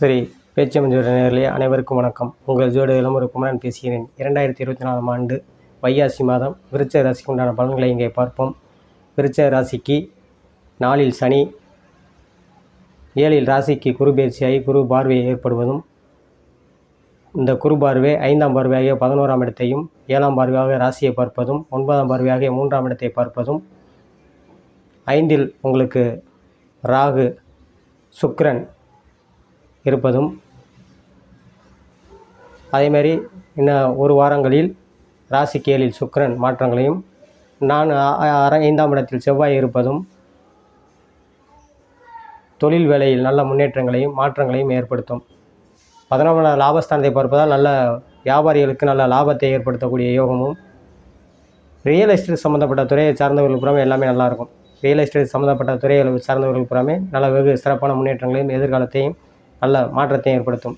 சரி பேச்சமஞ்சூர் நேர்களே அனைவருக்கும் வணக்கம். உங்கள் ஜோடி இளமுறை குமரன் பேசுகிறேன். இரண்டாயிரத்தி இருபத்தி நாலாம் ஆண்டு வைகாசி மாதம் விருச்ச ராசிக்கு உண்டான பலன்களை இங்கே பார்ப்போம். விருச்ச ராசிக்கு நாளில் சனி ஏழில் ராசிக்கு குரு பயிற்சியாகி குரு பார்வை ஏற்படுவதும் இந்த குரு பார்வை ஐந்தாம் பார்வையாக பதினோராம் இடத்தையும் ஏழாம் பார்வையாக ராசியை பார்ப்பதும் ஒன்பதாம் பார்வையாக மூன்றாம் இடத்தை பார்ப்பதும் ஐந்தில் உங்களுக்கு ராகு சுக்ரன் இருப்பதும். அதேமாரி இன்னும் ஒரு வாரங்களில் ராசிக்கு ஏழில் சுக்கரன் மாற்றங்களையும் நான் ஐந்தாம் இடத்தில் செவ்வாய் இருப்பதும் தொழில் வேலையில் நல்ல முன்னேற்றங்களையும் மாற்றங்களையும் ஏற்படுத்தும். பதினொன்றாம் லாபஸ்தானத்தை பார்ப்பதால் நல்ல வியாபாரிகளுக்கு நல்ல லாபத்தை ஏற்படுத்தக்கூடிய யோகமும் ரியல் எஸ்டேட் சம்மந்தப்பட்ட துறையை சார்ந்தவர்கள் புறமே எல்லாமே நல்லாயிருக்கும் ரியல் எஸ்டேட் சம்மந்தப்பட்ட துறைகளை சார்ந்தவர்கள் புறமே நல்ல வெகு சிறப்பான முன்னேற்றங்களையும் எதிர்காலத்தையும் நல்ல மாற்றத்தையும் ஏற்படுத்தும்.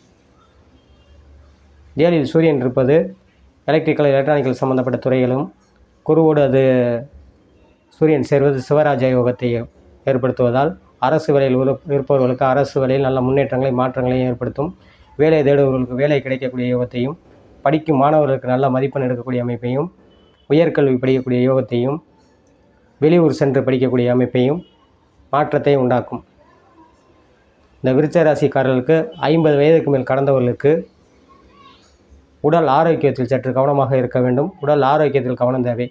ஏழில் சூரியன் இருப்பது எலக்ட்ரிக்கல் எலக்ட்ரானிக்கல் சம்மந்தப்பட்ட துறைகளும் குருவோடு அது சூரியன் சேர்வது சிவராஜ யோகத்தை ஏற்படுத்துவதால் அரசு வேலையில் இருப்பவர்களுக்கு அரசு வேலையில் நல்ல முன்னேற்றங்களை மாற்றங்களையும் ஏற்படுத்தும். வேலை தேடுபவர்களுக்கு வேலை கிடைக்கக்கூடிய யோகத்தையும் படிக்கும் மாணவர்களுக்கு நல்ல மதிப்பெண் எடுக்கக்கூடிய அமைப்பையும் உயர்கல்வி படிக்கக்கூடிய யோகத்தையும் வெளியூர் சென்று படிக்கக்கூடிய அமைப்பையும் மாற்றத்தை உண்டாக்கும். இந்த விருச்ச ராசிக்காரர்களுக்கு ஐம்பது வயதுக்கு மேல் கடந்தவர்களுக்கு உடல் ஆரோக்கியத்தில் சற்று கவனமாக இருக்க வேண்டும். உடல் ஆரோக்கியத்தில் கவனம் தேவை.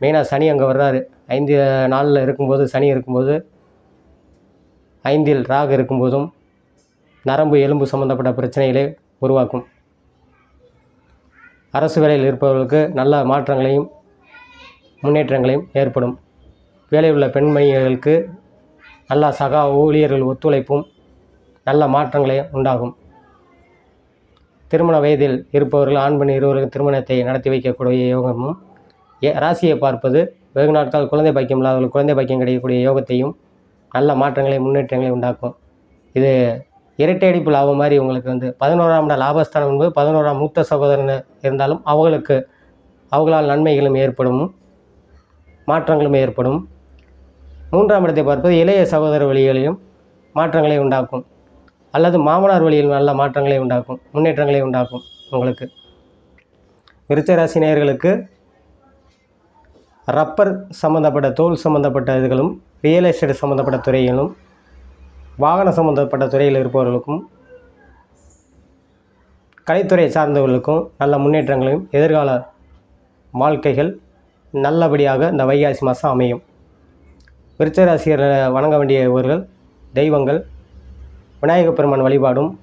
மெயினாக சனி அங்கே வர்றாரு. ஐந்து நாளில் இருக்கும்போது சனி இருக்கும்போது ஐந்தில் ராகு இருக்கும்போதும் நரம்பு எலும்பு சம்பந்தப்பட்ட பிரச்சனைகளை உருவாக்கும். அரசு வேலையில் இருப்பவர்களுக்கு நல்ல மாற்றங்களையும் முன்னேற்றங்களையும் ஏற்படும். வேலையுள்ள உள்ள பெண்மணிகளுக்கு நல்ல சகா ஊழியர்கள் ஒத்துழைப்பும் நல்ல மாற்றங்களையும் உண்டாகும். திருமண வயதில் இருப்பவர்கள் ஆண் பெண் இருவர்கள் திருமணத்தை நடத்தி வைக்கக்கூடிய யோகமும் ஏ ராசியை பார்ப்பது வெகு நாட்கள் குழந்தை பாக்கியம் இல்லாதவர்கள் குழந்தை பாக்கியம் கிடைக்கக்கூடிய யோகத்தையும் நல்ல மாற்றங்களை முன்னேற்றங்களை உண்டாக்கும். இது இரட்டை அடிப்பு லாபம் மாதிரி உங்களுக்கு வந்து பதினோராம் இட லாபஸ்தானம் என்பது பதினோராம் மூத்த சகோதரன் இருந்தாலும் அவங்களுக்கு அவங்களால் நன்மைகளும் ஏற்படும் மாற்றங்களும் ஏற்படும். மூன்றாம் இடத்தை பார்ப்பது இளைய சகோதர வழிகளையும் மாற்றங்களை உண்டாக்கும். அல்லது மாமனார் வழியில் நல்ல மாற்றங்களை உண்டாக்கும் முன்னேற்றங்களை உண்டாக்கும் உங்களுக்கு. விருச்சராசி நேயர்களுக்கு ரப்பர் சம்மந்தப்பட்ட தோல் சம்மந்தப்பட்ட இதுகளும் ரியல் எஸ்டேட் சம்மந்தப்பட்ட துறைகளும் வாகன சம்மந்தப்பட்ட துறையில் இருப்பவர்களுக்கும் கலைத்துறையை சார்ந்தவர்களுக்கும் நல்ல முன்னேற்றங்களையும் எதிர்கால வாழ்க்கைகள் நல்லபடியாக இந்த வைகாசி மாதம் அமையும். விருச்சராசியரை வணங்க வேண்டியவர்கள் தெய்வங்கள் விநாயகப் பெருமான் வழிபாடும்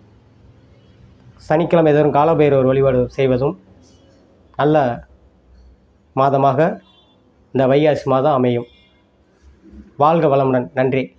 சனிக்கிழமை தோறும் காலபைரவர் வழிபாடு செய்வதும் நல்ல மாதமாக இந்த வைகாசி மாதம் அமையும். வாழ்க வளமுடன். நன்றி.